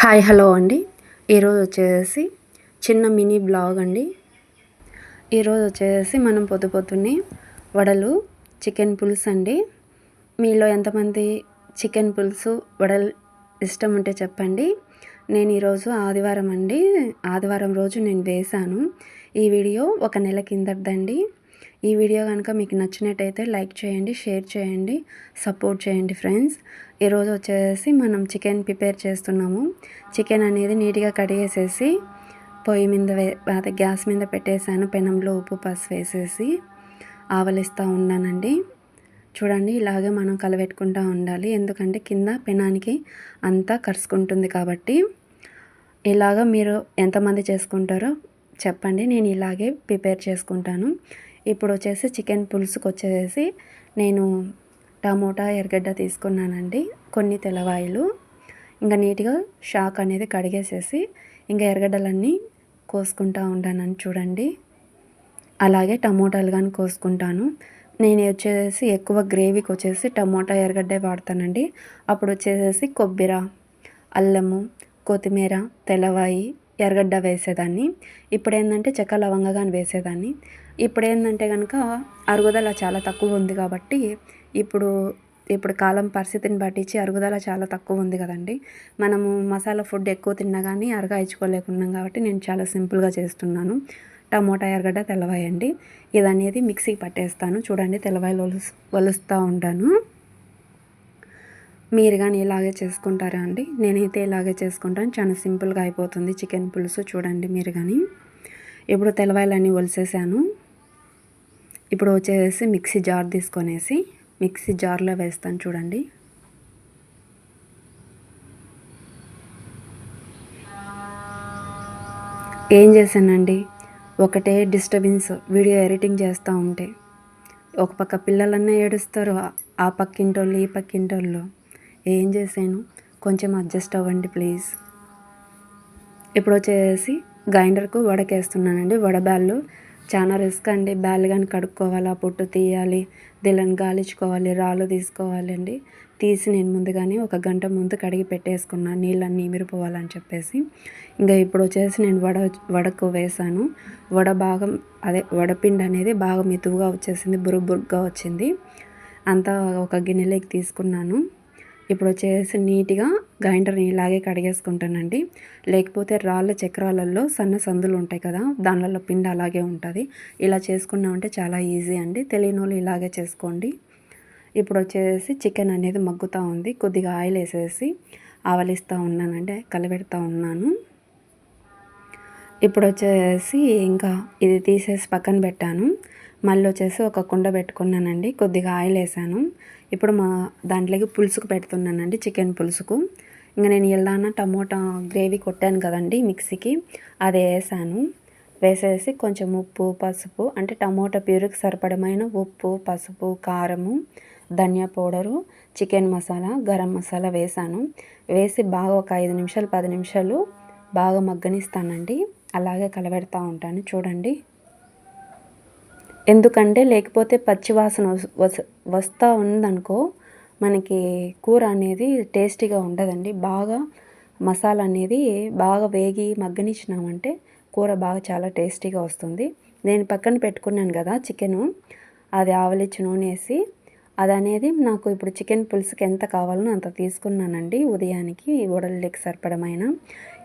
Hi hello అండి. ఈరోజు వచ్చేసి చిన్న మినీ బ్లాగ్ అండి. ఈరోజు వచ్చేసి మనం పొద్దు పొద్దున్నే వడలు చికెన్ పులుసు అండి. మీలో ఎంతమంది చికెన్ పులుసు వడలు ఇష్టం ఉంటే చెప్పండి. నేను ఈరోజు ఆదివారం అండి. ఆదివారం రోజు నేను వేశాను. ఈ వీడియో ఒక నెల కిందటండి ఈ వీడియో కనుక మీకు నచ్చినట్టయితే లైక్ చేయండి షేర్ చేయండి సపోర్ట్ చేయండి ఫ్రెండ్స్. ఈరోజు వచ్చేసి మనం చికెన్ ప్రిపేర్ చేస్తున్నాము. చికెన్ అనేది నీట్గా కడిగేసేసి పొయ్యి మీద వే అదే గ్యాస్ మీద పెట్టేసాను పెనంలో ఉప్పు పసుపు వేసేసి ఆవలిస్తూ ఉన్నానండి. చూడండి ఇలాగే మనం కలబెట్టుకుంటూ ఉండాలి. ఎందుకంటే కింద పెనానికి అంతా కరుసుకుంటుంది కాబట్టి. ఇలాగ మీరు ఎంతమంది చేసుకుంటారో చెప్పండి. నేను ఇలాగే ప్రిపేర్ చేసుకుంటాను. ఇప్పుడు వచ్చేసి చికెన్ పులుసుకు వచ్చేసి నేను టమోటా ఎర్రగడ్డ తీసుకున్నానండి కొన్ని తెల్లవాయిలు. ఇంకా నీట్గా షాక్ అనేది కడిగేసేసి ఇంకా ఎర్రగడ్డలన్నీ కోసుకుంటా ఉంటానని చూడండి. అలాగే టమోటాలు కానీ కోసుకుంటాను. నేను వచ్చేసి ఎక్కువ గ్రేవీకి వచ్చేసి టమోటా ఎర్రగడ్డే వాడతానండి. అప్పుడు వచ్చేసి కొబ్బరి అల్లము కొత్తిమీర తెల్లవాయి ఎర్రగడ్డ వేసేదాన్ని. ఇప్పుడు ఏంటంటే చెక్క లవంగా కానీ వేసేదాన్ని. ఇప్పుడు ఏంటంటే కనుక అరుగుదల చాలా తక్కువ ఉంది కాబట్టి ఇప్పుడు ఇప్పుడు కాలం పరిస్థితిని పట్టించి అరుగుదల చాలా తక్కువ ఉంది కదండి. మనము మసాలా ఫుడ్ ఎక్కువ తిన్నా కానీ అరగాయించుకోలేకున్నాం కాబట్టి నేను చాలా సింపుల్గా చేస్తున్నాను. టమోటా ఎర్రగడ్డ తెల్లవాయండి. ఇది అనేది మిక్సీకి పట్టేస్తాను. చూడండి తెల్లవాయలు వలుసు వలుస్తూ ఉంటాను. మీరు కానీ ఇలాగే చేసుకుంటారా అండి? నేనైతే ఇలాగే చేసుకుంటాను. చాలా సింపుల్గా అయిపోతుంది. చికెన్ పులుసు చూడండి మీరు కానీ. ఇప్పుడు తెలవాయలన్నీ ఒలిసేసాను. ఇప్పుడు వచ్చేసి మిక్సీ జార్ తీసుకొనేసి మిక్సీ జార్లో వేస్తాను చూడండి. ఏం చేశానండి? ఒకటే డిస్టర్బెన్స్ వీడియో ఎడిటింగ్ చేస్తూ ఉంటే. ఒక పక్క పిల్లలన్నా ఏడుస్తారు ఆ పక్కింటోళ్ళు ఈ పక్కింటోళ్ళు. ఏం చేశాను? కొంచెం అడ్జస్ట్ అవ్వండి ప్లీజ్. ఇప్పుడు వచ్చేసి గ్రైండర్కు వడకేస్తున్నానండి వడబ్యాళ్ళు చాలా రిస్క్ అండి. బ్యాల్ కానీ కడుక్కోవాలి పొట్టు తీయాలి దీళ్ళని గాలించుకోవాలి రాళ్ళు తీసుకోవాలి అండి. తీసి నేను ముందుగానే ఒక గంట ముందు కడిగి పెట్టేసుకున్నాను నీళ్ళన్నీ మిరిపోవాలని చెప్పేసి. ఇంకా ఇప్పుడు వచ్చేసి నేను వడ వడకు వేసాను. వడ భాగం అదే వడపిండి అనేది బాగా మెతువుగా వచ్చేసింది బురుబురుగ్గా వచ్చింది. అంతా ఒక గిన్నెలోకి తీసుకున్నాను. ఇప్పుడు వచ్చేసి నీట్గా గ్రైండర్ని ఇలాగే కడిగేసుకుంటానండి. లేకపోతే రాళ్ళ చక్రాలలో సన్న సందులు ఉంటాయి కదా దానిలలో పిండి అలాగే ఉంటుంది. ఇలా చేసుకున్నామంటే చాలా ఈజీ అండి. తెలియని వాళ్ళు ఇలాగే చేసుకోండి. ఇప్పుడు వచ్చేసి చికెన్ అనేది మగ్గుతూ ఉంది. కొద్దిగా ఆయిల్ వేసేసి ఆవలిస్తూ ఉన్నానండి కలబెడతా ఉన్నాను. ఇప్పుడు వచ్చేసి ఇంకా ఇది తీసేసి పక్కన పెట్టాను. మళ్ళీ వచ్చేసి ఒక కుండ పెట్టుకున్నానండి. కొద్దిగా ఆయిల్ వేసాను. ఇప్పుడు మా దాంట్లోకి పులుసుకు పెడుతున్నానండి చికెన్ పులుసుకు. ఇంకా నేను ఎల్లాన టమోటా గ్రేవీ కొట్టాను కదండి మిక్సీకి అది వేసాను. వేసేసి కొంచెం ఉప్పు పసుపు అంటే టమోటా ప్యూరికి సరిపడమైన ఉప్పు పసుపు కారము ధనియా పౌడరు చికెన్ మసాలా గరం మసాలా వేసాను. వేసి బాగా ఒక ఐదు నిమిషాలు పది నిమిషాలు బాగా మగ్గనిస్తానండి. అలాగే కలబెడతా ఉంటాను. చూడండి. ఎందుకంటే లేకపోతే పచ్చివాసన వస్తూ ఉందనుకో మనకి కూర అనేది టేస్టీగా ఉండదండి. బాగా మసాలా అనేది బాగా వేగి మగ్గనిచ్చినామంటే కూర బాగా చాలా టేస్టీగా వస్తుంది. నేను పక్కన పెట్టుకున్నాను కదా చికెను అది ఆవలిచ్చి నూనె వేసి అది అనేది నాకు ఇప్పుడు చికెన్ పులుసుకి ఎంత కావాలనో అంత తీసుకున్నానండి. ఉదయానికి ఉడలకి సరిపడమైన.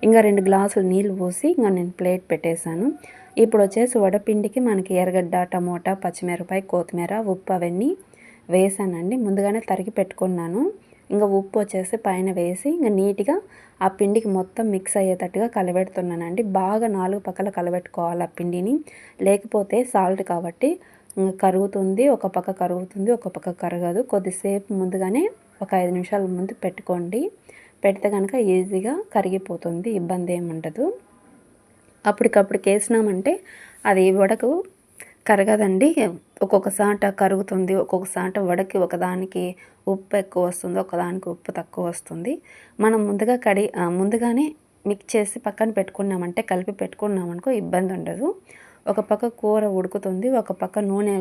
ఇంకా రెండు గ్లాసులు నీళ్ళు పోసి ఇంకా నేను ప్లేట్ పెట్టేశాను. ఇప్పుడు వచ్చేసి వడపిండికి మనకి ఎర్రగడ్డ టమోటా పచ్చిమిరపకాయ కొత్తిమీర ఉప్పు అవన్నీ వేసానండి. ముందుగానే తరిగి పెట్టుకున్నాను. ఇంకా ఉప్పు వచ్చేసి పైన వేసి ఇంకా నీట్గా ఆ పిండికి మొత్తం మిక్స్ అయ్యేటట్టుగా కలబెడుతున్నానండి. బాగా నాలుగు పక్కల కలబెట్టుకోవాలి ఆ పిండిని. లేకపోతే సాల్ట్ కాబట్టి కరుగుతుంది ఒక పక్క కరుగుతుంది ఒక పక్క కరగదు. కొద్దిసేపు ముందుగానే ఒక ఐదు నిమిషాల ముందు పెట్టుకోండి. పెడితే కనుక ఈజీగా కరిగిపోతుంది. ఇబ్బంది ఏమి ఉండదు అప్పటికప్పుడు వేసినామంటే అది వడకు కరగదండి. ఒక్కొక్క సాట కరుగుతుంది ఒక్కొక్క సాట వడకి ఒకదానికి ఉప్పు ఎక్కువ వస్తుంది ఒకదానికి ఉప్పు తక్కువ వస్తుంది. మనం ముందుగా కడి ముందుగానే మిక్స్ చేసి పక్కన పెట్టుకున్నామంటే కలిపి పెట్టుకున్నామనుకో ఇబ్బంది ఉండదు ఒక పక్క కూర ఉడుకుతుంది ఒక పక్క నూనె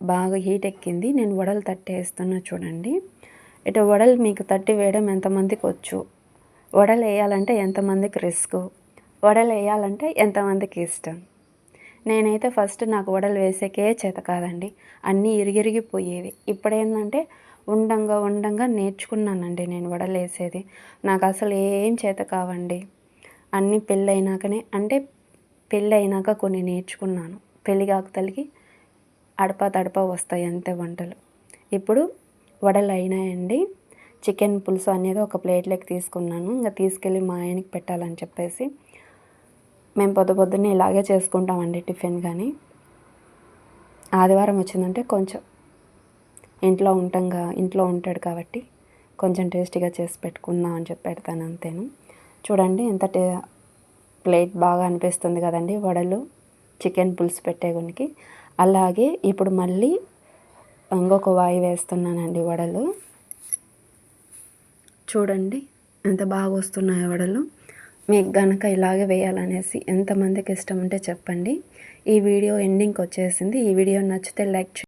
బాగా హీట్ ఎక్కింది నేను వడలు తట్టేస్తున్నా చూడండి. ఇటు వడలు మీకు తట్టి వేయడం ఎంతమందికి వచ్చు? వడలు వేయాలంటే ఎంతమందికి రిస్క్? వడలు వేయాలంటే ఎంతమందికి ఇష్టం? నేనైతే ఫస్ట్ నాకు వడలు వేసేకే చేత కాదండి. అన్నీ ఇరిగిరిగిపోయేవి. ఇప్పుడు ఏంటంటే ఉండంగా ఉండంగా నేర్చుకున్నానండి నేను వడలు వేసేది. నాకు అసలు ఏం చేత కావండి. అన్నీ పెళ్ళైనాకనే అంటే పెళ్ళైనాక కొన్ని నేర్చుకున్నాను. పెళ్ళి కాకతలకి అడపా తడపా వస్తాయి అంతే వంటలు. ఇప్పుడు వడలు అయినాయండి చికెన్ పులుసు అనేది ఒక ప్లేట్లోకి తీసుకున్నాను. ఇంకా తీసుకెళ్ళి మా ఆయనకి పెట్టాలని చెప్పేసి మేము పొద్దు పొద్దున్నే ఇలాగే చేసుకుంటామండి టిఫిన్ కానీ. ఆదివారం వచ్చిందంటే కొంచెం ఇంట్లో ఉంటాంగా ఇంట్లో ఉంటాడు కాబట్టి కొంచెం టేస్టీగా చేసి పెట్టుకుందాం అని చెప్పి పెడతాను అంతేను. చూడండి ఎంత టే ప్లేట్ బాగా అనిపిస్తుంది కదండి వడలు చికెన్ పులుసు పెట్టే గునికి. అలాగే ఇప్పుడు మళ్ళీ ఇంకొక వాయి వేస్తున్నానండి వడలు. చూడండి ఎంత బాగా వస్తున్నాయో వడలు. మీకు గనక ఇలాగే వేయాలనేసి ఎంతమందికి ఇష్టం ఉంటే చెప్పండి. ఈ వీడియో ఎండింగ్కి వచ్చేసింది. ఈ వీడియో నచ్చితే లైక్